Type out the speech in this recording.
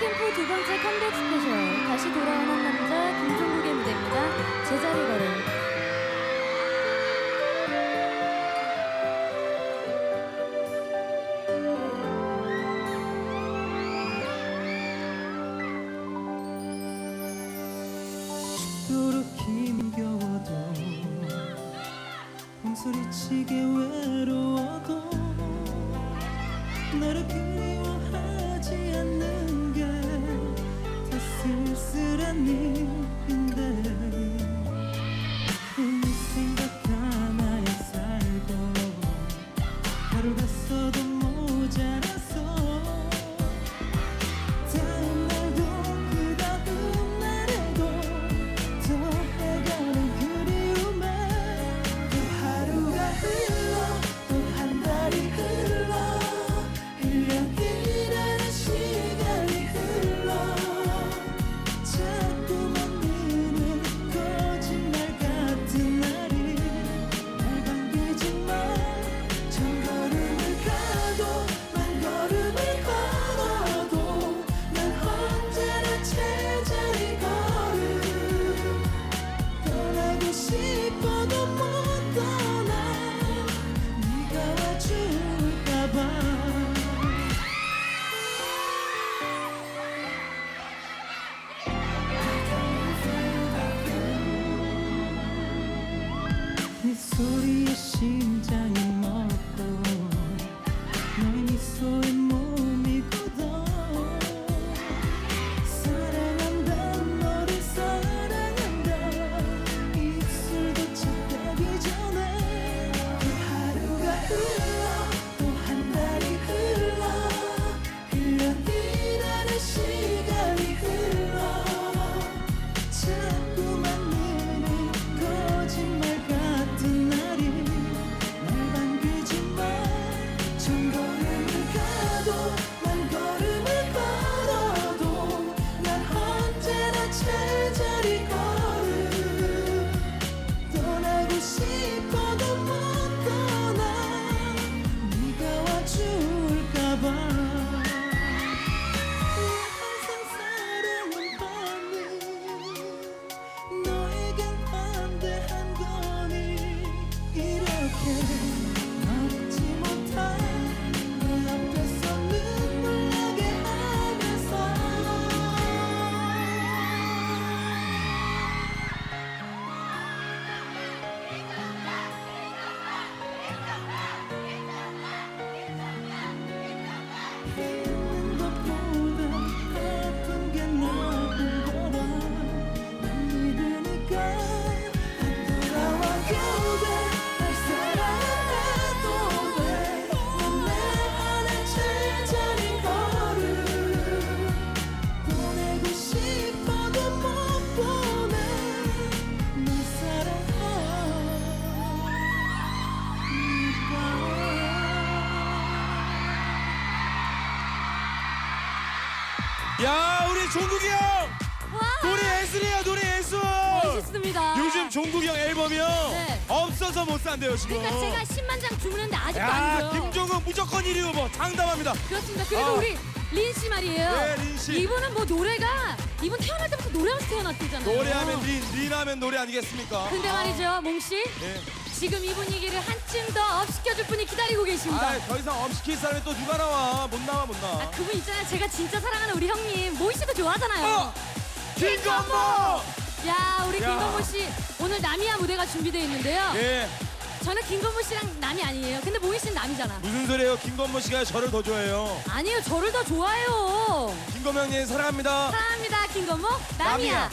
캠프 두 번째 컴백 스페셜 다시 돌아온 한 남자 김종국의 무대입니다. 제자리 걸음. 도록 힘겨워도 홍소리치게 외로워도 소리 이 야 우리 종국이 형 와! 노래 예술이야 노래 예술 멋있습니다. 요즘 종국이 형 앨범이요 네. 없어서 못 산대요 지금 그러니까 제가 10만 장 주문했는데 아직도 안 야 줘요. 김종국 무조건 1위 후보 장담합니다 그렇습니다. 그리고 어. 우리 린 씨 말이에요. 네, 린 씨. 이분은 뭐 노래가 이분 태어날 때부터 노래하면서 태어났대잖아요. 노래하면 린, 린하면 노래 아니겠습니까 근데 말이죠, 몽 씨. 예. 지금 이 분위기를 한층 더 업 시켜줄 분이 기다리고 계십니다. 아 더 이상 엄시킬 사람이 또 누가 나와 못 나와 못 나와 아, 그분 있잖아요. 제가 진짜 사랑하는 우리 형님 모희 씨도 좋아하잖아요. 어! 김건모 야, 우리 야. 김건모 씨 오늘 남이야 무대가 준비되어 있는데요. 예 저는 김건모 씨랑 남이 아니에요. 근데 모희 씨는 남이잖아. 무슨 소리예요 김건모 씨가 저를 더 좋아해요 아니요, 저를 더 좋아해요. 김건모 형님 사랑합니다 사랑합니다, 김건모. 남이야. 남이야.